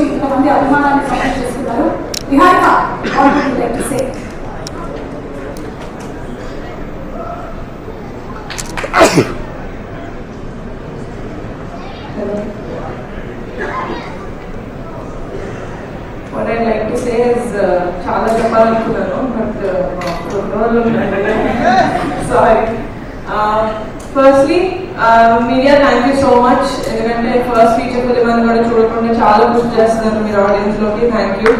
వచ్చి ఇంతమంది అభిమానాన్ని సపోర్ట్ చేస్తున్నారు Niharika what like to say What I'd like to say is చాలా చెప్పాలనుకున్నాను but sorry firstly media thank you so much ఎందుకంటే ఫస్ట్ ఫీచర్ ఫిలిం అని కూడా చూడకుండా చాలా కృషి చేస్తున్నారు మీరు ఆడియన్స్లోకి thank you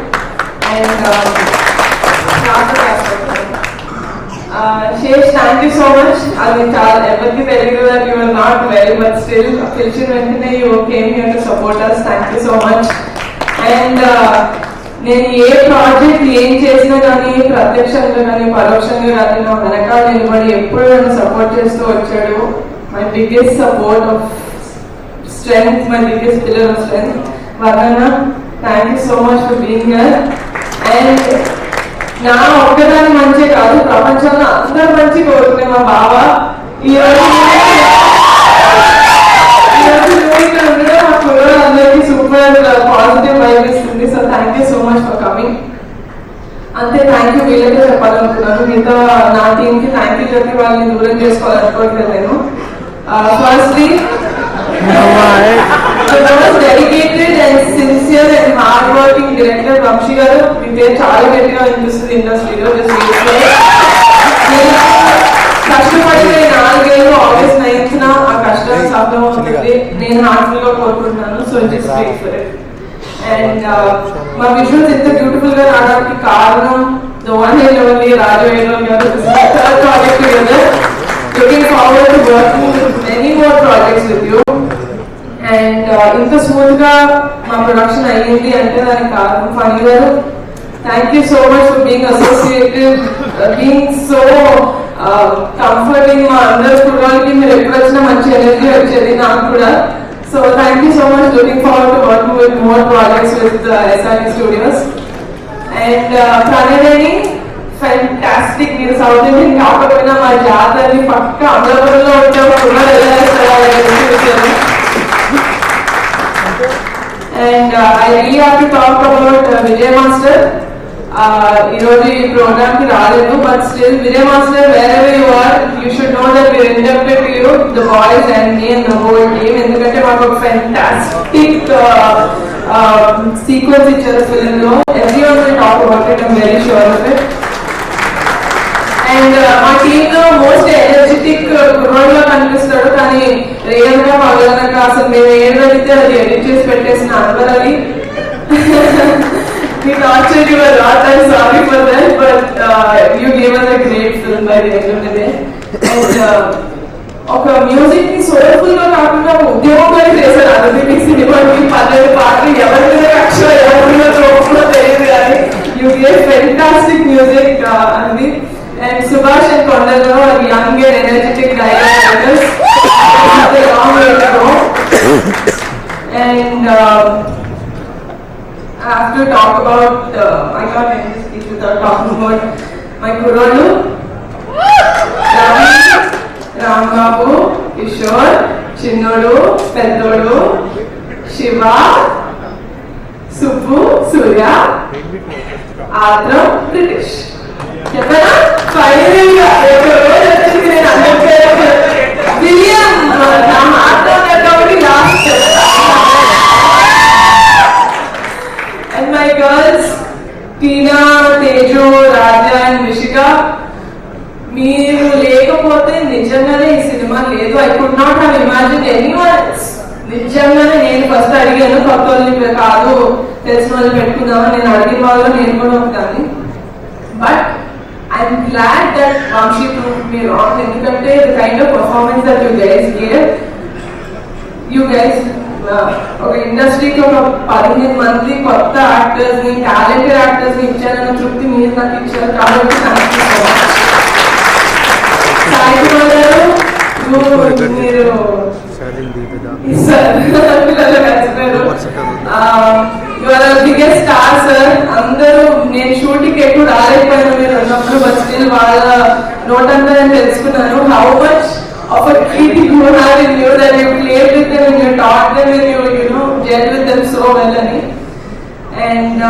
and Sesh thank you so much అది చాలా ఎవరికి తెలియదు that you are not very but still పిలిచిన వెంటనే you came here to support us thank you so much and నేను ఏ ప్రాజెక్ట్ ఏం చేసినా కానీ ప్రత్యక్షంగా కానీ పరోక్షంగా కానీ నా వెనకాల నిలబడి ఎప్పుడు నన్ను సపోర్ట్ చేస్తూ వచ్చాడు. My biggest support of strength my biggest pillar of strength Varnana thank you so much for being and నా ఒక్కదాని మంచి కాదు ప్రపంచంలో అందరు మంచి కోరుకునే మా బావ. ఈ ఈ అందరికీ సూపర్ పాజిటివ్ వైబ్ ఇస్తుంది. So thank you so much for coming అంతే థ్యాంక్ యూ వీళ్ళకే చెప్పాలనుకున్నాను. మిగతా నా టీమ్కి థ్యాంక్ యూ చెప్పి వాళ్ళని దూరం చేసుకోవాలనుకోవట్లేదు నేను. Firstly the most dedicated and sincere and hardworking director Vamsi garu మీ పేరు చాలా గట్టిగా వినిపిస్తుంది ఇండస్ట్రీలో కష్టపడితే నాలుగేళ్ళు ఆగస్ట్ నైన్త్ ఆ కష్టం సఫలం అవుతుంది నేను హార్ట్ఫుల్ కోరుకుంటున్నాను so just wait for it and మా విజువల్స్ ఎంత బ్యూటిఫుల్గా రావడానికి కారణం the one and only Raju Venu garu project together looking forward to working with many more projects with you and ఇంత స్మూత్గా మా ప్రొడక్షన్ అయ్యింది అంటే దానికి కారణం Phani garu thank you so much for being associated being so comforting మా అందరి కుర్రాలకి మీరు ఎప్పుడు వచ్చినా మంచి ఎనర్జీ వచ్చేది నాకు కూడా so thank you so much looking forward to work with more projects with SRE studios and ప్రణయని fantastic మీరు సౌత్ ఇండియన్ కాకపోయినా మా జాతరని పక్క అమలాపురంలో ఉంటే and I really have to talk about Vijay master ఈరోజు ఈ ప్రోగ్రామ్కి రాలేదు but still Vijay master wherever you are you should know that we're inducted to you the boys and me and the whole team ఎందుకంటే మాకు ఒక fantastic sequence ఇచ్చారు film లో. Every one talk about it I'm very sure of it and మా టీమ్లో most energetic కుర్రోడ్లో కనిపిస్తాడు. కానీ రియల్గా పగలనక అసలు మేము ఏం అడిగితే అది ఎడిట్ చేసి పెట్టేసిన అన్వర్ అలీ. మీ torture you are not I sorry for that but you give us a great film by the end of the day and ఒక మ్యూజిక్ని సోల్ఫుల్గా కాకుండా ఒక ఉద్యోగం కూడా చేశారు. అందుకే మీ పన్నెండు పాటలు ఎవరి మీద కక్ష ఎవరి మీద తెలియదు కానీ యూ గివ్ ఫెంటాస్టిక్ మ్యూజిక్ అంది అండ్ సుభాష్ అండ్ కొండలో young energetic energetic directors long way to go. and um, I have to talk about uh, I can't end this speech without talking about my కుర్రోళ్ళు Rami, Rambabu, Kishore, Chinnodu, పెద్దోడు shiva Subbu surya ఆత్రం British చెప్పారా నేను నా and my girls Tina Teju Raja and Mishika మీరు లేకపోతే నిజంగానే ఈ సినిమా లేదు. I could not have imagine any నిజంగానే నేను ఫస్ట్ అడిగాను కొత్త వాళ్ళని కాదు తెలిసిన వాళ్ళు పెట్టుకుందామని నేను అడిగిన వాళ్ళు నేను కూడా ఉంటాను I'm glad that Vamsi prove me wrong ఎందుకంటే the kind of performance that you guys gave you guys ఒక ఇండస్ట్రీకి ఒక పదిహేను మంది కొత్త యాక్టర్స్ని టాలెంటెడ్ యాక్టర్స్ని ఇచ్చారన్న తృప్తి మీరు నాకు ఇచ్చారు. కాబట్టి thank you so much Sai Kumar garu you- మీరు సార్ పిల్లలు కలిసిపోయారు యువర్ బిగ్గెస్ట్ స్టార్ సార్ అందరూ నేను షూటింగ్ ఎక్కువ రాలేకపోయాను మీరు ఉన్నప్పుడు బట్ స్టిల్ నోట్ నోటంతా నేను తెలుసుకున్నాను how much of a creativity you have in you that you played with them you taught them in you you know jell with them so well అని and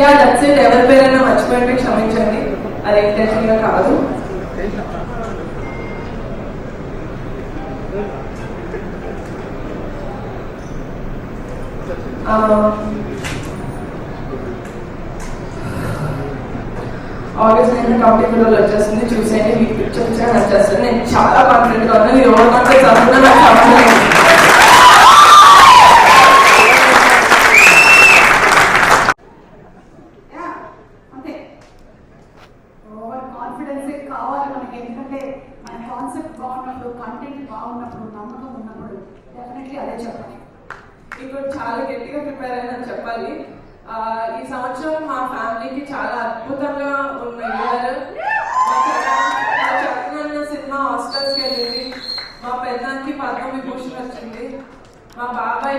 yeah that's it ఎవరి పేరైనా మర్చిపోయింటే క్షమించండి. అది ఇంటెన్షన్గా కాదు. Um, August nine వచ్చేస్తుంది. చూసేయండి మీకు picture picture నచ్చేస్తుంది నేను చాలా కాన్ఫిడెంట్గా ఉన్నాను. మీరు ఓవర్ కాన్ఫిడెన్స్ చాలా గట్టిగా ప్రిపేర్ అయిందని చెప్పాలి. ఈ సంవత్సరం మా ఫ్యామిలీకి చాలా అద్భుతంగా ఉన్న ఇయర్ మా చక్కనన్న సినిమా హాస్టల్స్కి వెళ్ళింది. మా పెద్దానికి పద్మ విభూషణ్ వచ్చింది. మా బాబాయ్